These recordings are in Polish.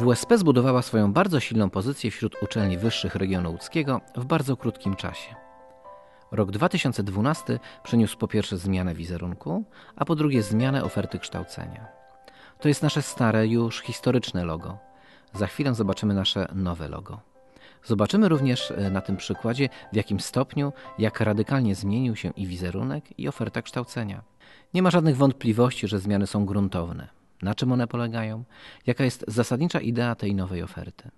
WSP zbudowała swoją bardzo silną pozycję wśród uczelni wyższych regionu łódzkiego w bardzo krótkim czasie. Rok 2012 przyniósł po pierwsze zmianę wizerunku, a po drugie zmianę oferty kształcenia. To jest nasze stare, już historyczne logo. Za chwilę zobaczymy nasze nowe logo. Zobaczymy również e, na tym przykładzie, w jakim stopniu, jak radykalnie zmienił się i wizerunek, i oferta kształcenia. Nie ma żadnych wątpliwości, że zmiany są gruntowne. Na czym one polegają? Jaka jest zasadnicza idea tej nowej oferty?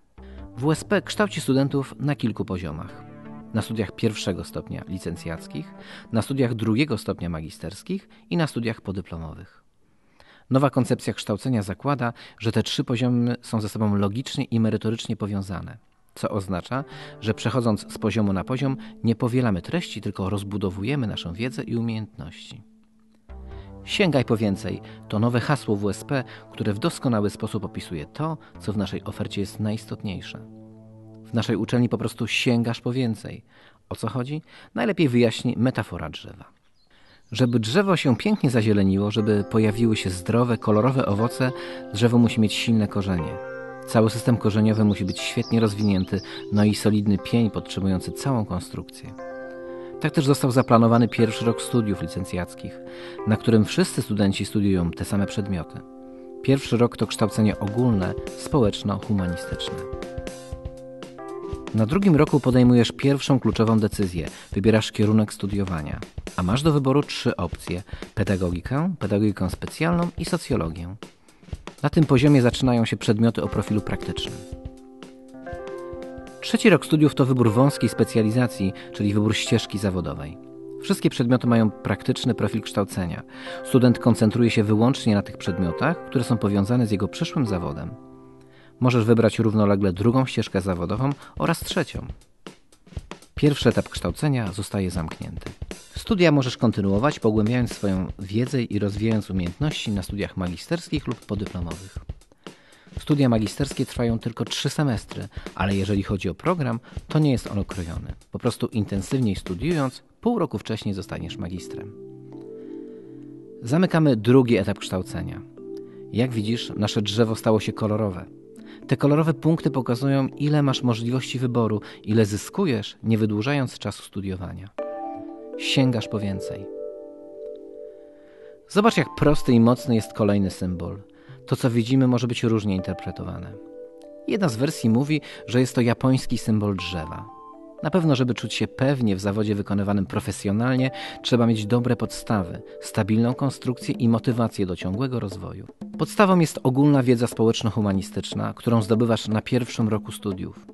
WSP kształci studentów na kilku poziomach. Na studiach pierwszego stopnia licencjackich, na studiach drugiego stopnia magisterskich i na studiach podyplomowych. Nowa koncepcja kształcenia zakłada, że te trzy poziomy są ze sobą logicznie i merytorycznie powiązane, co oznacza, że przechodząc z poziomu na poziom nie powielamy treści, tylko rozbudowujemy naszą wiedzę i umiejętności. Sięgaj po więcej to nowe hasło WSP, które w doskonały sposób opisuje to, co w naszej ofercie jest najistotniejsze. W naszej uczelni po prostu sięgasz po więcej. O co chodzi? Najlepiej wyjaśni metafora drzewa. Żeby drzewo się pięknie zazieleniło, żeby pojawiły się zdrowe, kolorowe owoce, drzewo musi mieć silne korzenie. Cały system korzeniowy musi być świetnie rozwinięty, no i solidny pień podtrzymujący całą konstrukcję. Tak też został zaplanowany pierwszy rok studiów licencjackich, na którym wszyscy studenci studiują te same przedmioty. Pierwszy rok to kształcenie ogólne, społeczno-humanistyczne. Na drugim roku podejmujesz pierwszą kluczową decyzję, wybierasz kierunek studiowania, a masz do wyboru trzy opcje: pedagogikę, pedagogikę specjalną i socjologię. Na tym poziomie zaczynają się przedmioty o profilu praktycznym. Trzeci rok studiów to wybór wąskiej specjalizacji, czyli wybór ścieżki zawodowej. Wszystkie przedmioty mają praktyczny profil kształcenia. Student koncentruje się wyłącznie na tych przedmiotach, które są powiązane z jego przyszłym zawodem. Możesz wybrać równolegle drugą ścieżkę zawodową oraz trzecią. Pierwszy etap kształcenia zostaje zamknięty. Studia możesz kontynuować, pogłębiając swoją wiedzę i rozwijając umiejętności na studiach magisterskich lub podyplomowych. Studia magisterskie trwają tylko trzy semestry, ale jeżeli chodzi o program, to nie jest on okrojony. Po prostu intensywniej studiując, pół roku wcześniej zostaniesz magistrem. Zamykamy drugi etap kształcenia. Jak widzisz, nasze drzewo stało się kolorowe. Te kolorowe punkty pokazują, ile masz możliwości wyboru, ile zyskujesz, nie wydłużając czasu studiowania. Sięgasz po więcej. Zobacz, jak prosty i mocny jest kolejny symbol. To, co widzimy, może być różnie interpretowane. Jedna z wersji mówi, że jest to japoński symbol drzewa. Na pewno, żeby czuć się pewnie w zawodzie wykonywanym profesjonalnie, trzeba mieć dobre podstawy, stabilną konstrukcję i motywację do ciągłego rozwoju. Podstawą jest ogólna wiedza społeczno-humanistyczna, którą zdobywasz na pierwszym roku studiów.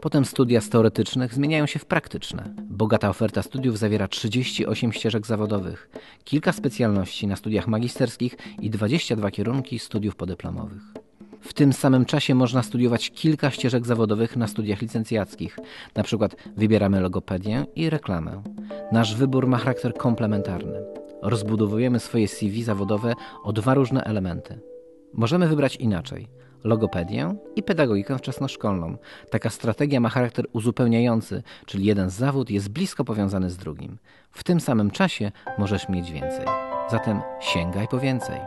Potem studia z teoretycznych zmieniają się w praktyczne. Bogata oferta studiów zawiera 38 ścieżek zawodowych, kilka specjalności na studiach magisterskich i 22 kierunki studiów podyplomowych. W tym samym czasie można studiować kilka ścieżek zawodowych na studiach licencjackich. Na przykład wybieramy logopedię i reklamę. Nasz wybór ma charakter komplementarny. Rozbudowujemy swoje CV zawodowe o dwa różne elementy. Możemy wybrać inaczej logopedię i pedagogikę wczesnoszkolną. Taka strategia ma charakter uzupełniający, czyli jeden zawód jest blisko powiązany z drugim. W tym samym czasie możesz mieć więcej. Zatem sięgaj po więcej.